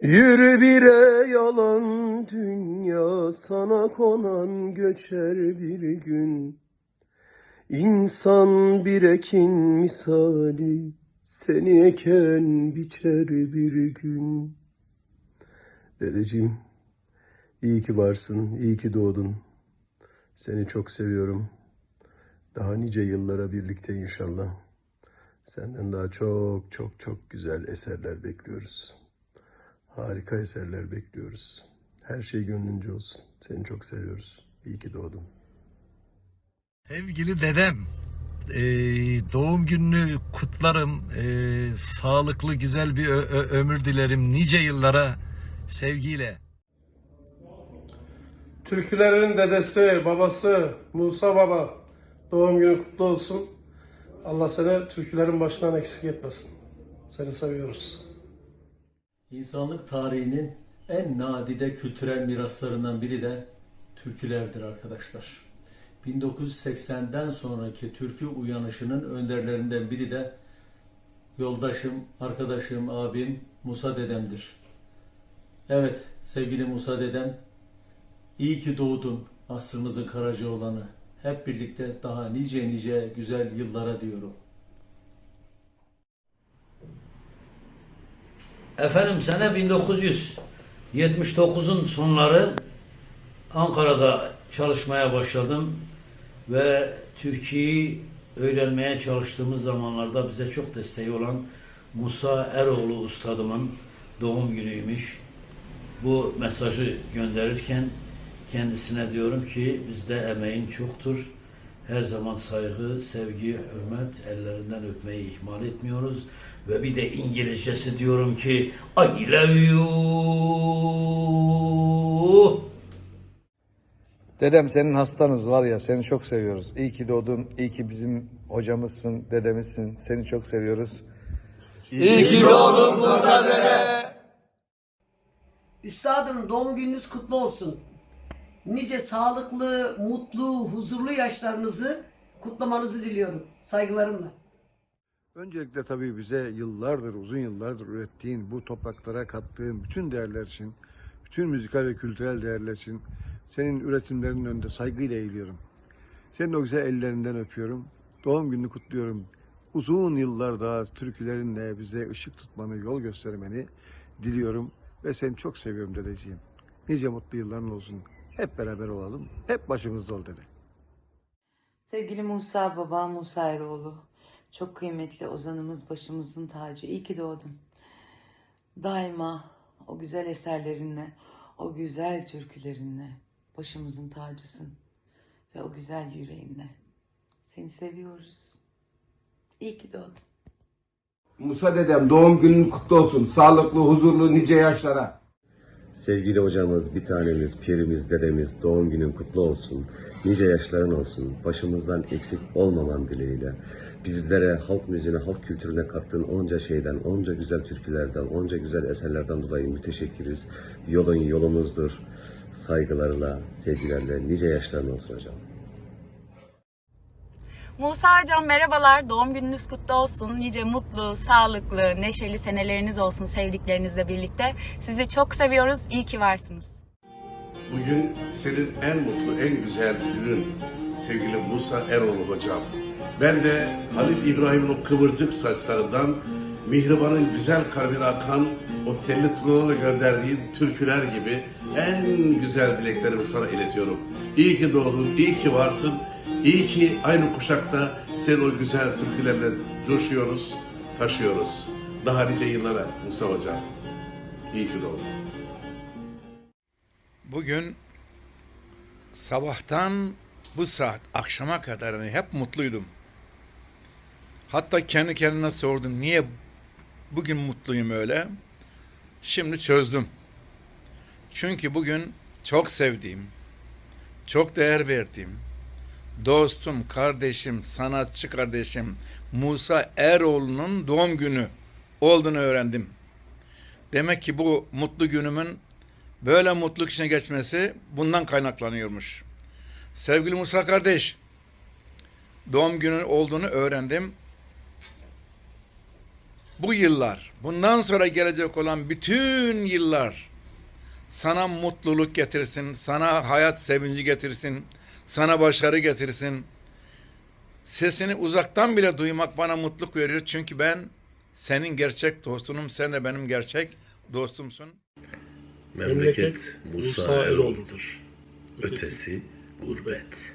Yürü bire yalan dünya sana konan göçer bir gün. İnsan bir ekin misali seni eken biçer bir gün. Dedeciğim, iyi ki varsın, iyi ki doğdun. Seni çok seviyorum. Daha nice yıllara birlikte inşallah. Senden daha çok çok çok güzel eserler bekliyoruz. Harika eserler bekliyoruz. Her şey gönlünce olsun. Seni çok seviyoruz. İyi ki doğdun. Sevgili dedem, e, doğum gününü kutlarım. E, sağlıklı, güzel bir ömür dilerim nice yıllara sevgiyle. Türkülerin dedesi, babası Musa Baba doğum günü kutlu olsun. Allah seni türkülerin başından eksik etmesin. Seni seviyoruz. İnsanlık tarihinin en nadide kültürel miraslarından biri de türkülerdir arkadaşlar. 1980'den sonraki türkü uyanışının önderlerinden biri de yoldaşım, arkadaşım, abim Musa dedemdir. Evet sevgili Musa dedem, iyi ki doğdun asrımızın karacı olanı. Hep birlikte daha nice nice güzel yıllara diyorum. Efendim sene 1979'un sonları Ankara'da çalışmaya başladım ve Türkiye'yi öğrenmeye çalıştığımız zamanlarda bize çok desteği olan Musa Eroğlu ustadımın doğum günüymüş. Bu mesajı gönderirken kendisine diyorum ki bizde emeğin çoktur. Her zaman saygı, sevgi, hürmet ellerinden öpmeyi ihmal etmiyoruz. Ve bir de İngilizcesi diyorum ki I love you. Dedem senin hastanız var ya seni çok seviyoruz. İyi ki doğdun. iyi ki bizim hocamızsın, dedemizsin. Seni çok seviyoruz. Üstadım doğum gününüz kutlu olsun. Nice sağlıklı, mutlu, huzurlu yaşlarınızı kutlamanızı diliyorum. Saygılarımla. Öncelikle tabii bize yıllardır, uzun yıllardır ürettiğin, bu topraklara kattığın bütün değerler için, bütün müzikal ve kültürel değerler için senin üretimlerinin önünde saygıyla eğiliyorum. Senin o güzel ellerinden öpüyorum. Doğum gününü kutluyorum. Uzun yıllar daha türkülerinle bize ışık tutmanı, yol göstermeni diliyorum. Ve seni çok seviyorum dedeciğim. Nice mutlu yılların olsun. Hep beraber olalım. Hep başımızda ol dede. Sevgili Musa Baba, Musa Eroğlu. Çok kıymetli ozanımız, başımızın tacı. İyi ki doğdun. Daima o güzel eserlerinle, o güzel türkülerinle başımızın tacısın. Ve o güzel yüreğinle. Seni seviyoruz. İyi ki doğdun. Musa dedem doğum günün kutlu olsun. Sağlıklı, huzurlu, nice yaşlara. Sevgili hocamız, bir tanemiz, pirimiz, dedemiz doğum günün kutlu olsun. Nice yaşların olsun. Başımızdan eksik olmaman dileğiyle. Bizlere halk müziğine, halk kültürüne kattığın onca şeyden, onca güzel türkülerden, onca güzel eserlerden dolayı müteşekkiriz. Yolun yolumuzdur. Saygılarla, sevgilerle nice yaşların olsun hocam. Musa Hocam merhabalar. Doğum gününüz kutlu olsun. Nice mutlu, sağlıklı, neşeli seneleriniz olsun sevdiklerinizle birlikte. Sizi çok seviyoruz. İyi ki varsınız. Bugün senin en mutlu, en güzel günün sevgili Musa Eroğlu hocam. Ben de Halil İbrahim'in o kıvırcık saçlarından Mihriban'ın güzel kalbine akan o telli tuğlalarla gönderdiğin türküler gibi en güzel dileklerimi sana iletiyorum. İyi ki doğdun, iyi ki varsın, iyi ki aynı kuşakta senin o güzel türkülerle coşuyoruz, taşıyoruz. Daha nice yıllara Musa hocam. İyi ki doğdun. Bugün sabahtan bu saat akşama kadar hani hep mutluydum. Hatta kendi kendime sordum niye bugün mutluyum öyle. Şimdi çözdüm. Çünkü bugün çok sevdiğim, çok değer verdiğim dostum, kardeşim, sanatçı kardeşim Musa Eroğlu'nun doğum günü olduğunu öğrendim. Demek ki bu mutlu günümün böyle mutluluk içine geçmesi bundan kaynaklanıyormuş. Sevgili Musa kardeş, doğum günü olduğunu öğrendim. bu yıllar, bundan sonra gelecek olan bütün yıllar sana mutluluk getirsin, sana hayat sevinci getirsin, sana başarı getirsin. Sesini uzaktan bile duymak bana mutluluk veriyor. Çünkü ben senin gerçek dostunum, sen de benim gerçek dostumsun. Memleket Musa Eroğlu'dur. Ötesi gurbet.